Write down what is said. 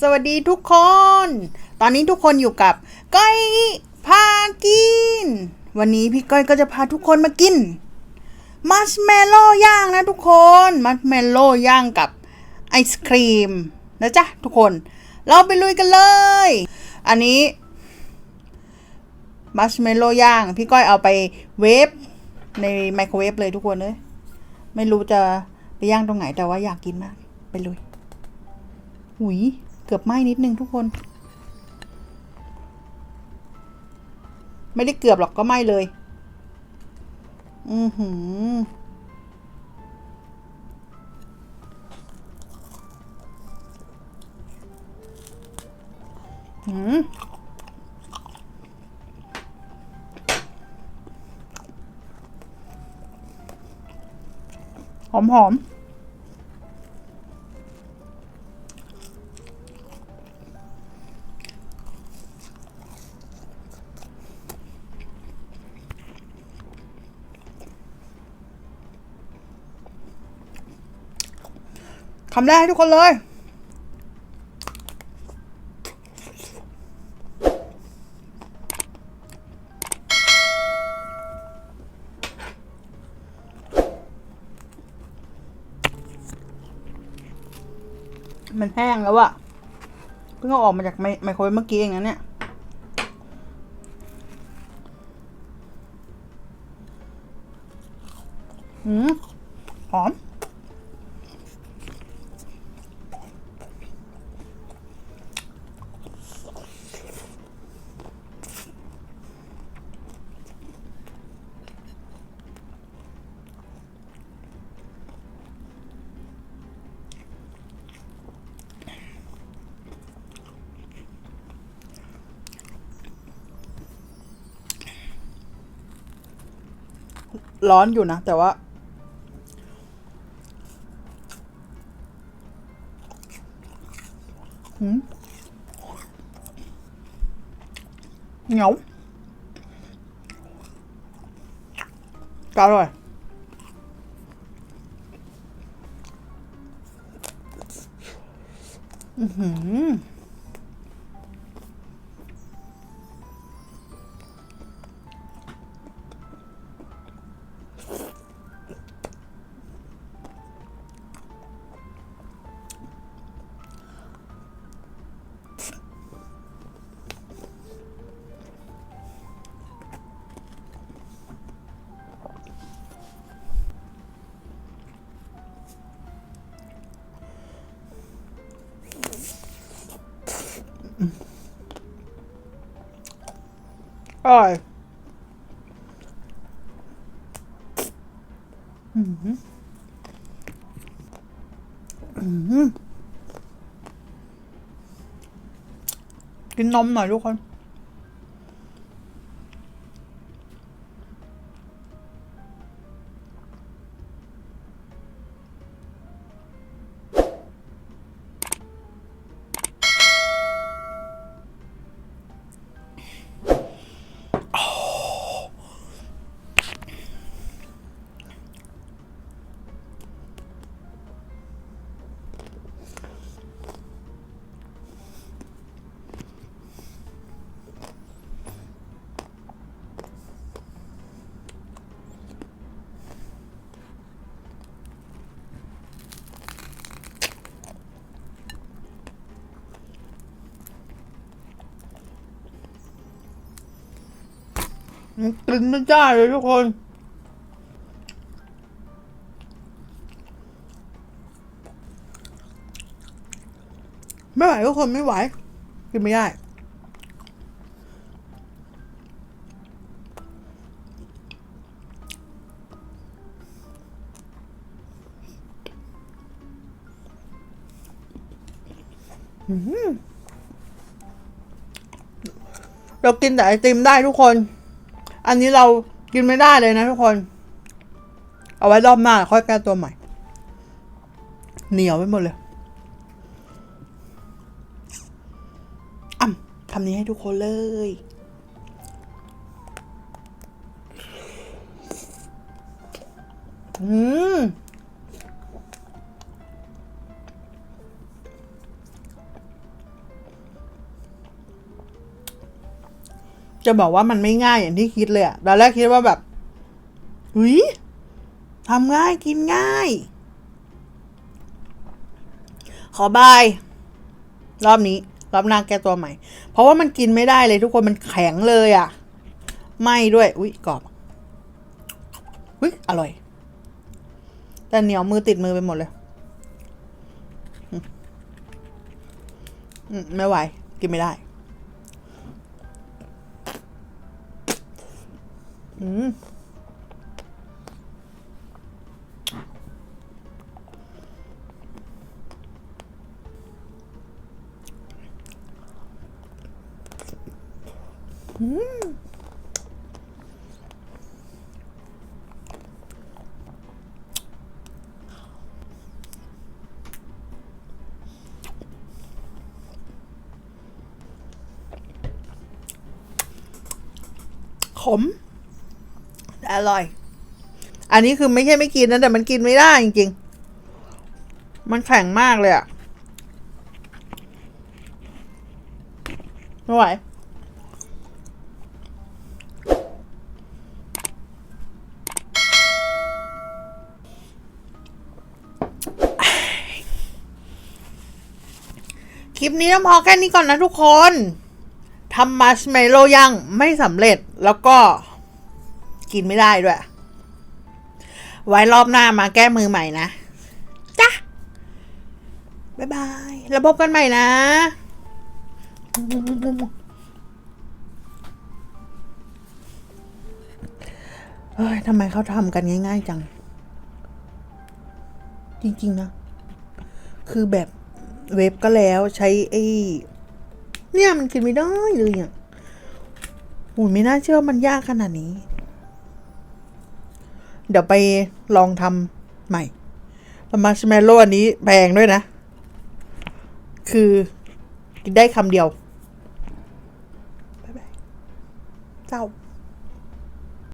สวัสดีทุกคน ตอนนี้ทุกคนอยู่กับก้อยพากิน วันนี้พี่ก้อยก็จะพาทุกคนมากิน มัชเมลโล่ย่างนะทุกคน มัชเมลโล่ย่างกับไอศครีมนะจ๊ะทุกคน เราไปลุยกันเลย อันนี้มัชเมลโล่ย่าง พี่ก้อยเอาไปเวฟในไมโครเวฟเลยทุกคนเลย ไม่รู้จะไปย่างตรงไหนแต่ว่าอยากกินมาก ไปลุยหุย เกือบไหม้นิดนึงทุกคน ไม่ได้เกือบหรอกก็ไหม้เลย อือหือหืมหอมหอม คำแรกให้ทุกคนเลย มันแห้งแล้วอะเพิ่งเอาออกมาจากไมไมโครเวฟเมื่อกี้เองนะเนี่ยหืมหอม ร้อนอยู่นะ แต่ว่าหืมเหนียวอร่อยอือหือ อร่อยอือหืออือหือกินนมหน่อยทุกคน กินไม่ได้เลยทุกคนไม่ไหวทุกคนไม่ไหว กินไม่ได้เรากินแต่ไอติมได้ทุกคน อันนี้เรากินไม่ได้เลยนะทุกคน เอาไว้รอบหน้าค่อยแก้ตัวใหม่ เหนียวไปหมดเลยอ่ำทำนี้ให้ทุกคนเลย จะบอกว่ามันไม่ง่ายอย่างที่คิดเลยอะตอนแรกคิดว่าแบบหุยทำง่ายกินง่าย ขอบาย รอบนี้ รอบหน้าแก้ตัวใหม่ เพราะว่ามันกินไม่ได้เลยทุกคนมันแข็งเลยอะไหม่ด้วย อุ้ยกรอบอุ้ยอร่อย แต่เหนียวมือติดมือไปหมดเลยไม่ไหว กินไม่ได้ อืมขมแต่ อร่อย อันนี้คือไม่ใช่ไม่กินนะแต่มันกินไม่ได้จริงๆ มันแข็งมากเลยอะไม่ไหวคลิปนี้ต้องพอแค่นี้ก่อนนะทุกคนทำมัชเมโลย่งไม่สำเร็จแล้วก็ กินไม่ได้ด้วย ไว้รอบหน้ามาแก้มือใหม่นะ จ้ะบ๊ายบาย แล้วพบกันใหม่นะเฮ้ยทำไมเขาทำกันง่าย ๆ จัง จริง ๆ นะ คือแบบเว็บก็แล้วใช้ไอ้ เนี่ยมันกินไม่ได้เลยอะโอ้ยไม่น่าเชื่อมันยากขนาดนี้ เดี๋ยวไปลองทำใหม่ล้วมาชเมลโล่อันนี้แพงด้วยนะ คือกินได้คำเดียว บ๊ายบายเจ้า